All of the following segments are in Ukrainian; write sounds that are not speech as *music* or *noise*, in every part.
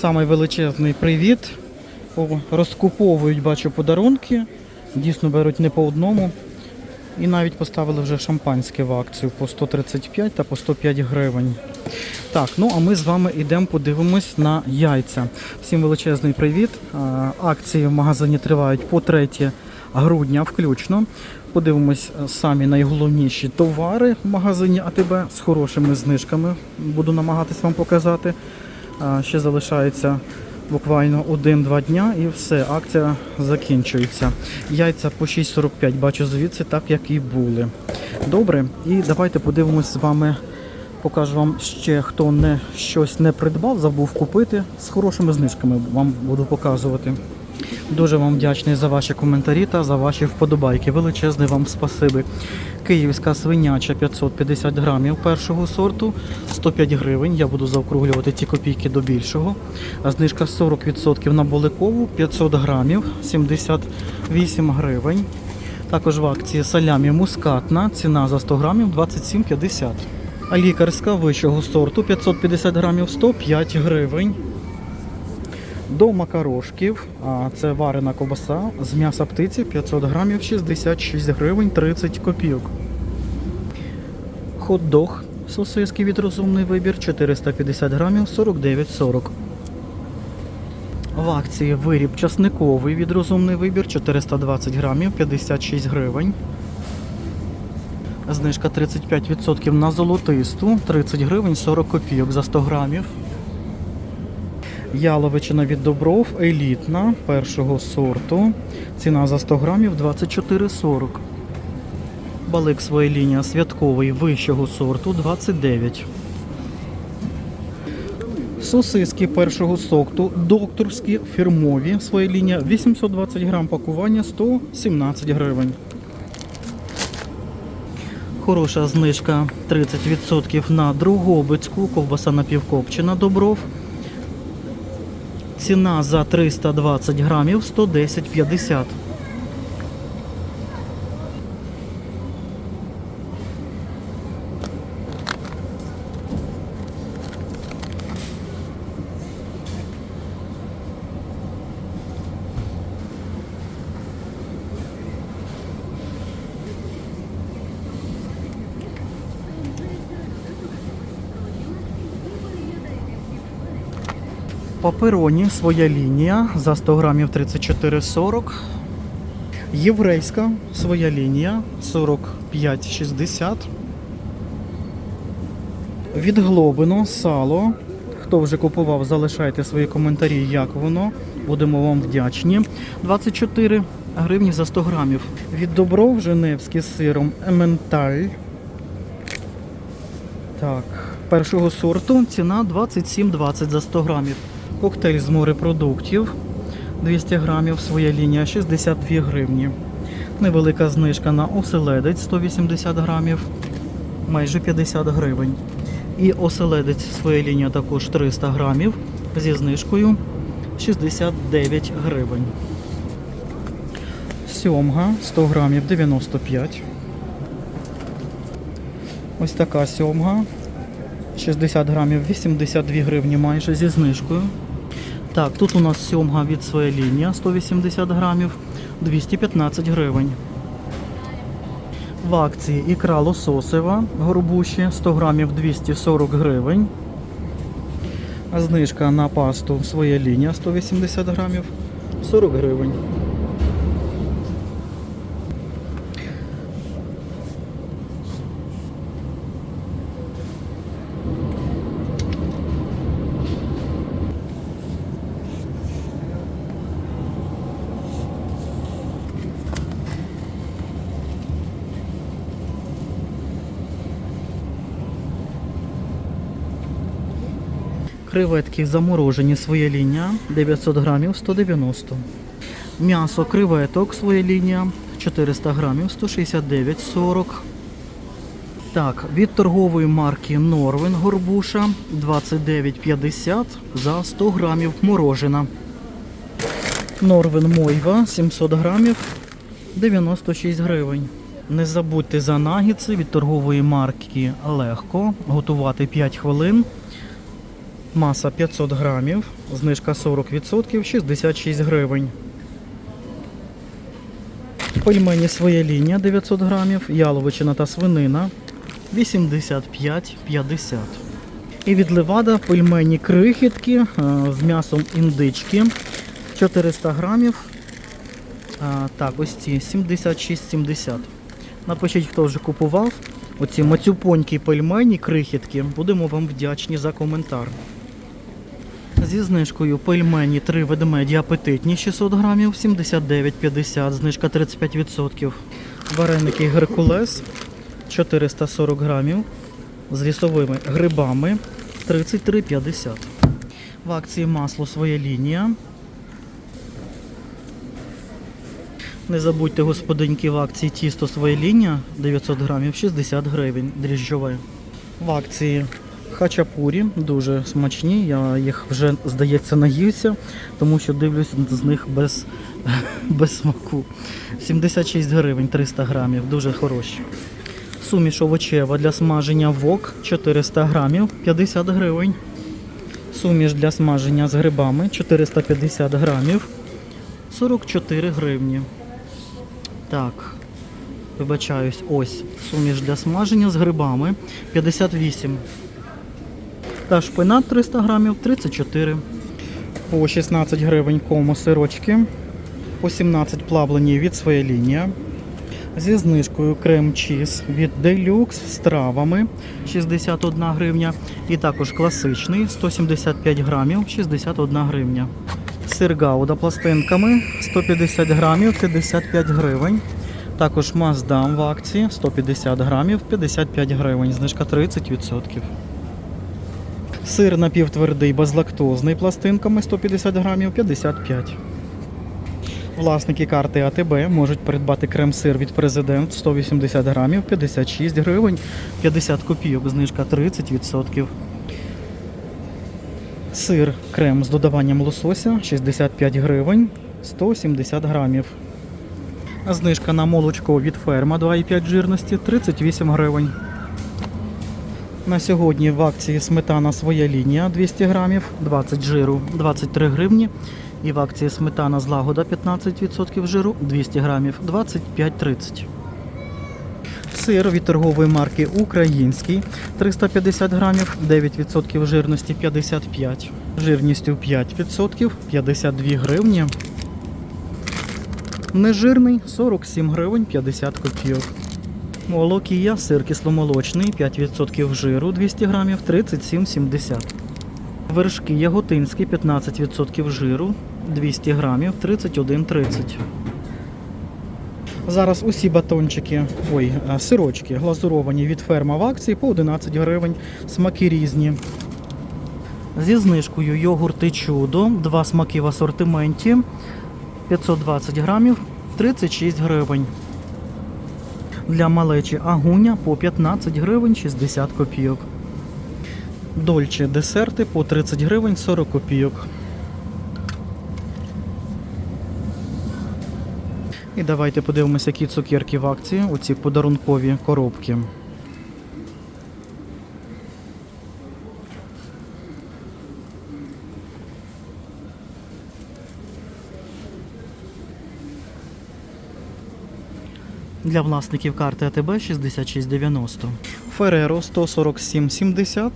Самий величезний привіт. О, Розкуповують, бачу, подарунки. Дійсно беруть не по одному. І навіть поставили вже шампанське в акцію по 135 та по 105 гривень. Так, ну а ми з вами йдемо подивимось на яйця. Всім величезний привіт. Акції в магазині тривають по 3 грудня включно. Подивимось е, самі найголовніші товари в магазині АТБ з хорошими знижками. Буду намагатись вам показати. Ще залишається буквально 1-2 дня і все, акція закінчується. Яйця по 6,45 бачу звідси, так як і були. Добре, і давайте подивимось з вами. Покажу вам ще, хто не щось не придбав, забув купити. З хорошими знижками вам буду показувати. Дуже вам вдячний за ваші коментарі та за ваші вподобайки. Величезне вам спасибі. Київська свиняча 550 грамів першого сорту, 105 гривень. Я буду заокруглювати ці копійки до більшого. А знижка 40% на боликову 500 грамів, 78 гривень. Також в акції салямі мускатна, ціна за 100 грамів 27,50. А лікарська вищого сорту 550 грамів 105 гривень. До макарошків, це варена ковбаса з м'яса птиці 500 грамів 66 гривень 30 копійок. Хот-дог сосиски від розумний вибір 450 грамів 49,40. В акції виріб часниковий від розумний вибір 420 грамів 56 гривень. Знижка 35% на золотисту 30 гривень 40 копійок за 100 грамів. Яловичина від Добров елітна першого сорту. Ціна за 100 грамів 24,40. Балик своя лінія святковий вищого сорту 29. Сосиски першого сорту докторські фірмові своя лінія 820 грам пакування 117 гривень. Хороша знижка 30% на другобицьку ковбаса напівкопчена Добров. Ціна за 320 грамів 110,50. Папероні своя лінія за 100 грамів 34,40. Єврейська своя лінія 45,60. Від Глобино сало. Хто вже купував, залишайте свої коментарі, як воно. Будемо вам вдячні. 24 гривні за 100 грамів. Від Добров Женевський з сиром Ементаль. Так, першого сорту ціна 27,20 за 100 грамів. Коктейль з морепродуктів 200 грамів, своя лінія 62 гривні. Невелика знижка на оселедець 180 грамів, майже 50 гривень. І оселедець своя лінія також 300 грамів зі знижкою 69 гривень. Сьомга 100 грамів 95. Ось така сьомга 60 грамів 82 гривні майже зі знижкою. Так, тут у нас сьомга від своя лінія 180 грамів 215 гривень. В акції ікра лососева горбуші 100 грамів 240 гривень. Знижка на пасту своя лінія 180 грамів 40 гривень. Креветки заморожені своя лінія 900 грамів 190. М'ясо креветок своя лінія 400 грамів 169,40. Так, від торгової марки Норвен Горбуша 29,50 за 100 грамів морожена. Норвен Мойва 700 грамів 96 гривень. Не забудьте за нагідси від торгової марки Легко. Готувати 5 хвилин. Маса 500 грамів, знижка 40%, 66 гривень. Пельмені своя лінія 900 грамів, яловичина та свинина 85,50. І від левада пельмені крихітки е, з м'ясом індички 400 грамів. Так, ось ці 76,70. Напишіть, хто вже купував. Оці мацюпонькі пельмені, крихітки. Будемо вам вдячні за коментар. Зі знижкою пельмені 3 ведмеді апетитні 600 грамів, 79,50, знижка 35%. Вареники Геркулес 440 грамів з лісовими грибами 33,50. В акції масло своя лінія. Не забудьте, господиньки, в акції тісто своя лінія 900 грамів 60 гривень дріжджове. В акції хачапурі дуже смачні. Я їх вже, здається, наївся, тому що дивлюсь з них без, *laughs* без смаку. 76 гривень 300 грамів, дуже хороші. Суміш овочева для смаження вок 400 грамів 50 гривень. Суміш для смаження з грибами 450 грамів 44 гривні. Так, вибачаюсь, ось суміш для смаження з грибами 58. Та шпинат 300 грамів 34. По 16 гривень кому сирочки. По 17 плавлені від своя лінія. Зі знижкою крем чіз від Deluxe з травами 61 гривня. І також класичний 175 грамів 61 гривня. Сир гауда пластинками 150 грамів 55 гривень. Також маздам в акції 150 грамів 55 гривень, знижка 30%. Сир напівтвердий безлактозний пластинками 150 грамів 55. Власники карти АТБ можуть придбати крем-сир від президент 180 грамів 56 гривень 50 копійок, знижка 30%. Сир крем з додаванням лосося 65 гривень 170 грамів. Знижка на молочко від ферма 2,5 жирності 38 гривень. На сьогодні в акції сметана своя лінія 200 грамів, 20 жиру 23 гривні. І в акції сметана злагода 15% жиру 200 грамів 25,30. Сир від торгової марки Український 350 грамів, 9% жирності 55. Жирністю 5% 52 гривні. Нежирний 47 гривень 50 копійок. Молокія, сир кисломолочний, 5% жиру 200 грамів 37,70. Вершки яготинські 15% жиру 200 грамів 31,30. Зараз усі батончики, ой, сирочки глазуровані від ферма в акції по 11 гривень, смаки різні. Зі знижкою йогурти чудо, два смаки в асортименті 520 грамів 36 гривень. Для малечі агуня по 15 гривень 60 копійок. Дольче десерти по 30 гривень 40 копійок. І давайте подивимося, які цукерки в акції, оці подарункові коробки. Для власників карти АТБ 6690. Фереро 147,70.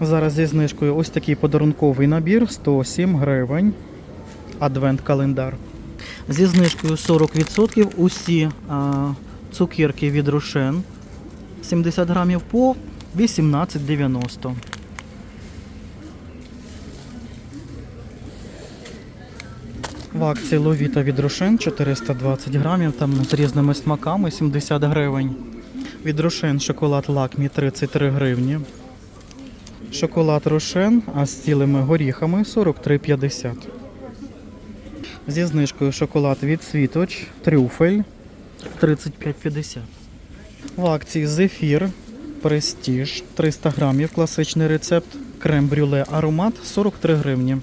Зараз зі знижкою ось такий подарунковий набір 107 гривень. Адвент-календар. Зі знижкою 40% усі а, цукерки від Рошен 70 грамів по 18,90. В акції Ловіта від Рошен 420 грамів, там з різними смаками 70 гривень. Від Рошен шоколад Лакмі 33 гривні. Шоколад Рошен, а з цілими горіхами 43,50. Зі знижкою шоколад від Світоч, трюфель 35,50. В акції Зефір, Престіж 300 грамів, класичний рецепт, крем-брюле аромат 43 гривні.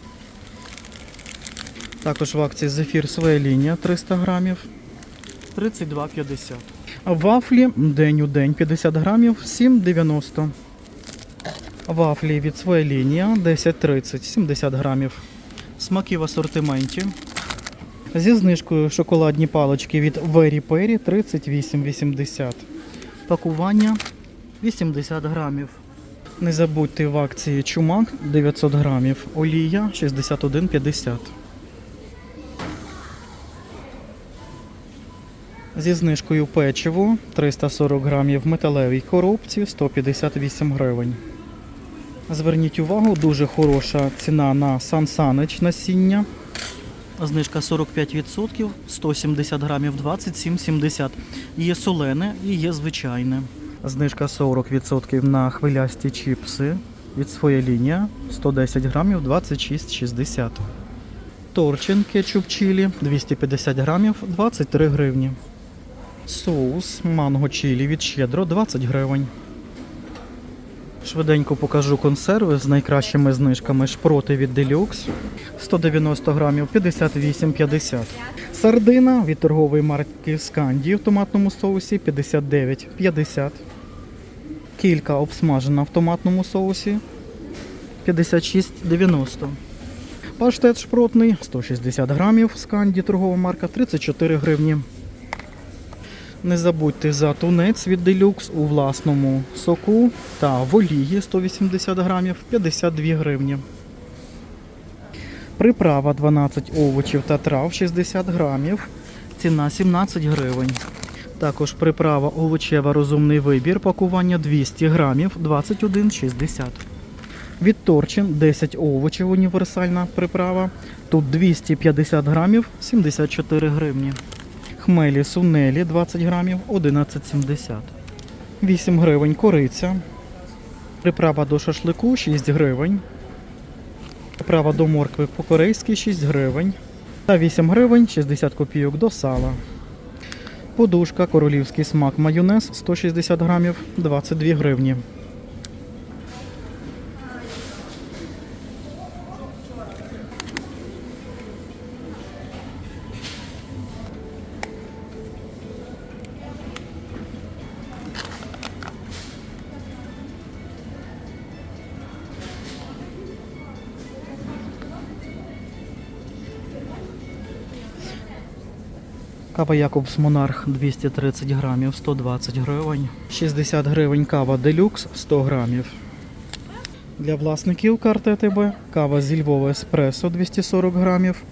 Також в акції Зефір своя лінія 300 грамів 32,50. Вафлі день у день 50 грамів 7,90. Вафлі від своєї лінії 10-30, 70 грамів. Смаки в асортименті. Зі знижкою шоколадні палички від Very Perry 38,80. Пакування 80 грамів. Не забудьте в акції чумак 900 грамів, олія 61,50. Зі знижкою печиво 340 грамів в металевій коробці 158 гривень. Зверніть увагу, дуже хороша ціна на Сан Санич насіння. Знижка 45%, 170 грамів 27,70. Є солене і є звичайне. Знижка 40% на хвилясті чіпси від своєї лінія 110 грамів 26,60. Торчин кетчуп чилі 250 грамів 23 гривні. Соус манго чилі від щедро 20 гривень. Швиденько покажу консерви з найкращими знижками шпроти від Deluxe 190 грамів 58,50. Сардина від торгової марки Сканді в томатному соусі 59,50. Кілька обсмажена в томатному соусі 56,90. Паштет шпротний 160 грамів Сканді торгова марка 34 гривні. Не забудьте за тунець від Deluxe у власному соку та в олії 180 грамів 52 гривні. Приправа 12 овочів та трав 60 грамів. Ціна 17 гривень. Також приправа овочева розумний вибір пакування 200 грамів 21,60. Від Торчин 10 овочів універсальна приправа. Тут 250 грамів 74 гривні. Хмелі сунелі 20 грамів 11,70. 8 гривень кориця. Приправа до шашлику 6 гривень. Приправа до моркви по-корейськи 6 гривень. Та 8 гривень 60 копійок до сала. Подушка королівський смак майонез 160 грамів 22 гривні. Кава Якобс Монарх 230 грамів 120 гривень. 60 гривень кава Делюкс 100 грамів. Для власників карти АТБ кава зі Львова Еспресо 240 грамів.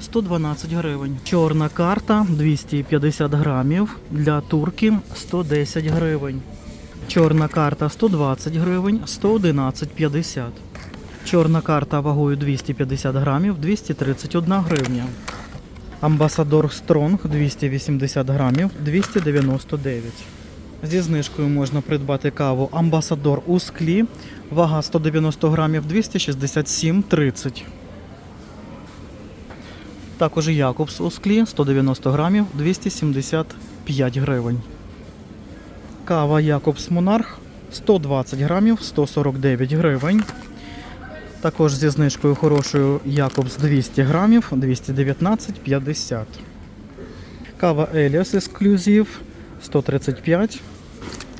112 гривень. Чорна карта 250 грамів. Для турки 110 гривень. Чорна карта 120 гривень, 111,50. Чорна карта вагою 250 грамів, 231 гривня. Амбасадор Стронг 280 грамів 299. Зі знижкою можна придбати каву Амбасадор у склі. Вага 190 грамів 267,30. Також Якобс у склі 190 грамів 275 гривень. Кава Якобс Монарх 120 грамів 149 гривень. Також зі знижкою хорошою Якобс 200 грамів 219,50. Кава Еліас Ексклюзив 135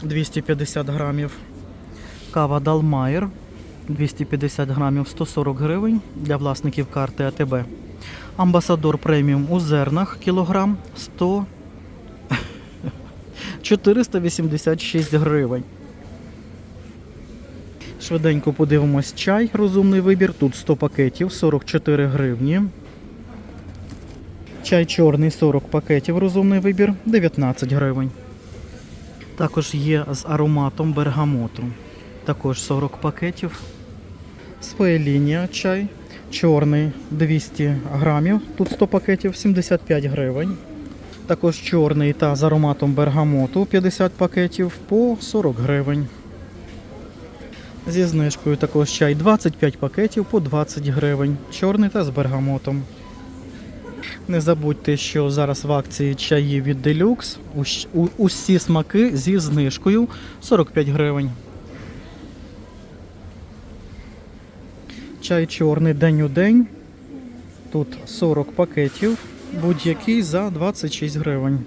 250 грамів. Кава Далмайер 250 грамів 140 гривень для власників карти АТБ. Амбасадор преміум у зернах кілограм 100 486 *laughs* гривень. Швиденько подивимось чай, розумний вибір. Тут 100 пакетів, 44 гривні. Чай чорний 40 пакетів, розумний вибір, 19 гривень. Також є з ароматом бергамоту. Також 40 пакетів. Своя лінія чай. Чорний 200 грамів. Тут 100 пакетів, 75 гривень. Також чорний та з ароматом бергамоту 50 пакетів по 40 гривень. Зі знижкою також чай 25 пакетів по 20 гривень. Чорний та з бергамотом. Не забудьте, що зараз в акції чаї від Deluxe. Усі смаки зі знижкою 45 гривень. Чай чорний день у день. Тут 40 пакетів, будь-який за 26 гривень.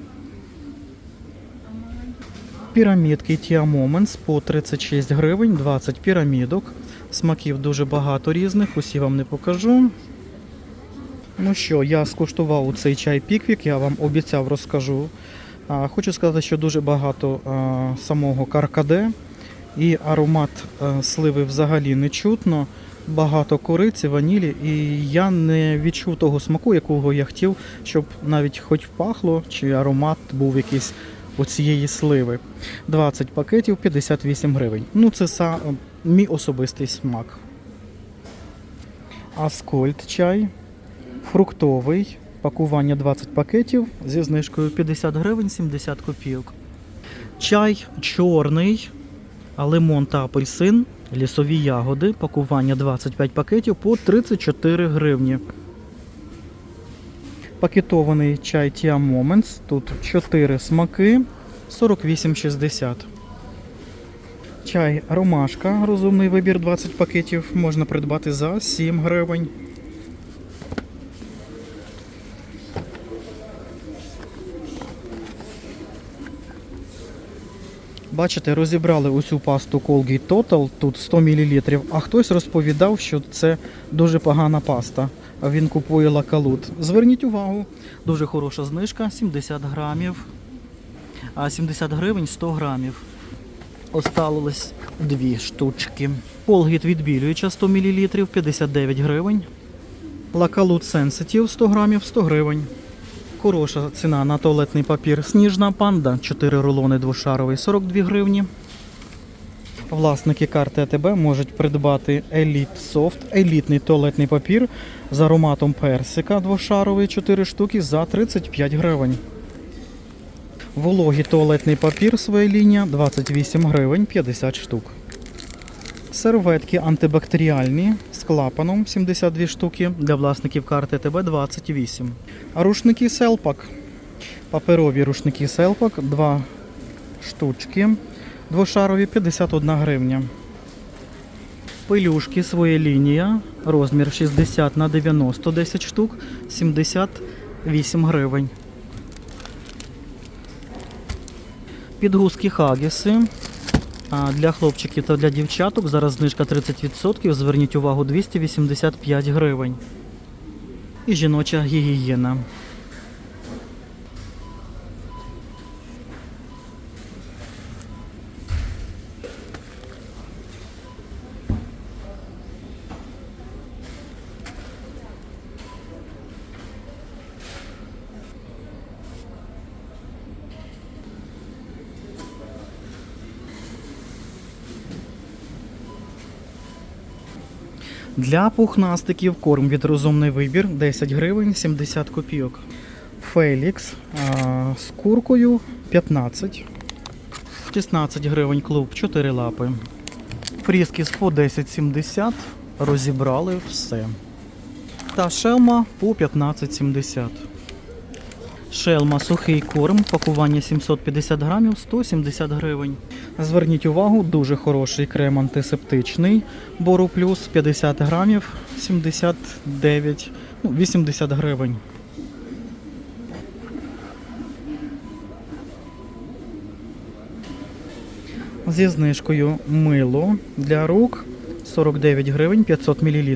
Пірамідки Tia Moments по 36 гривень, 20 пірамідок. Смаків дуже багато різних, усі вам не покажу. Ну що, я скуштував цей чай Піквік, я вам обіцяв розкажу. Хочу сказати, що дуже багато самого каркаде і аромат сливи взагалі не чутно. Багато кориці, ванілі, і я не відчув того смаку, якого я хотів, щоб навіть хоч пахло, чи аромат був якийсь оцієї сливи. 20 пакетів 58 гривень. Ну, це са, мій особистий смак. Аскольд чай, фруктовий, пакування 20 пакетів зі знижкою 50 гривень 70 копійок. Чай чорний, лимон та апельсин, лісові ягоди, пакування 25 пакетів по 34 гривні. Пакетований чай Tia Moments. Тут 4 смаки 48,60. Чай Ромашка, розумний вибір 20 пакетів можна придбати за 7 гривень. Бачите, розібрали усю пасту Colgate Total, тут 100 мл, а хтось розповідав, що це дуже погана паста. Він купує лакалут. Зверніть увагу, дуже хороша знижка, 70 грамів, а 70 гривень 100 грамів. Осталось дві штучки. Полгіт відбілююча 100 мл, 59 гривень. Лакалут Sensitive 100 грамів, 100 гривень. Хороша ціна на туалетний папір. Сніжна панда, 4 рулони двошаровий, 42 гривні. Власники карти АТБ можуть придбати Elite Soft, елітний туалетний папір з ароматом персика двошаровий 4 штуки за 35 гривень. Вологий туалетний папір своя лінія 28 гривень 50 штук. Серветки антибактеріальні клапаном 72 штуки для власників карти ТБ 28. А рушники Селпак. Паперові рушники Селпак 2 штучки. Двошарові 51 гривня. Пилюшки своя лінія. Розмір 60 на 90 10 штук 78 гривень. Підгузки Хагіси. Для хлопчиків та для дівчаток зараз знижка 30%. Зверніть увагу 285 гривень. І жіноча гігієна. Для пухнастиків корм від розумний вибір 10 гривень 70 копійок. Фелікс а, з куркою 15. 16 гривень клуб 4 лапи. Фріскіс по 10,70. Розібрали все. Та шелма по 15,70. Шелма сухий корм, пакування 750 грамів 170 гривень. Зверніть увагу, дуже хороший крем антисептичний. Бору плюс 50 грамів 79, ну, 80 гривень. Зі знижкою мило для рук 49 гривень 500 мл.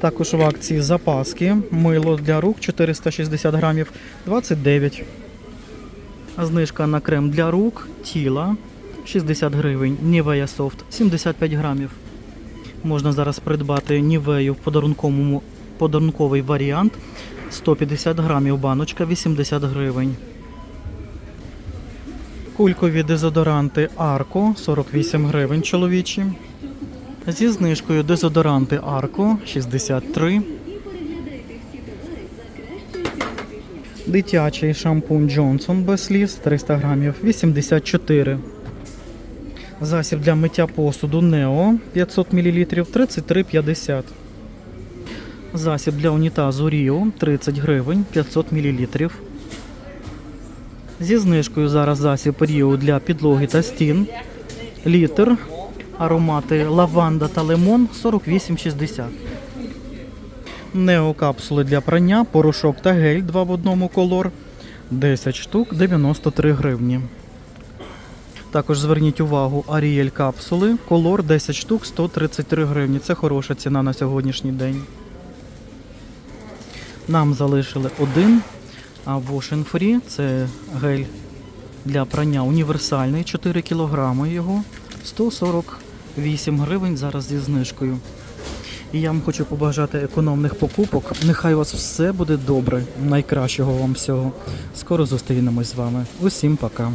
Також в акції запаски мило для рук 460 грамів 29. Знижка на крем для рук тіла 60 гривень. Nivea Soft 75 грамів. Можна зараз придбати Нівею в подарунковому подарунковий варіант 150 грамів баночка 80 гривень. Кулькові дезодоранти Арко 48 гривень чоловічі. Зі знижкою дезодоранти Арко 63. Дитячий шампунь Джонсон без сліз 300 грамів 84. Засіб для миття посуду Нео 500 мл 33,50. Засіб для унітазу Ріо 30 гривень 500 мл. Зі знижкою зараз засіб Ріо для підлоги та стін. Літр. Аромати лаванда та лимон 48,60. Неокапсули для прання, порошок та гель 2 в одному колор 10 штук 93 гривні. Також зверніть увагу, Аріель капсули, колор 10 штук 133 гривні. Це хороша ціна на сьогоднішній день. Нам залишили один а Wash and Free це гель для прання універсальний, 4 кг його, 148 гривень зараз зі знижкою. І я вам хочу побажати економних покупок. Нехай у вас все буде добре. Найкращого вам всього. Скоро зустрінемось з вами. Усім пока.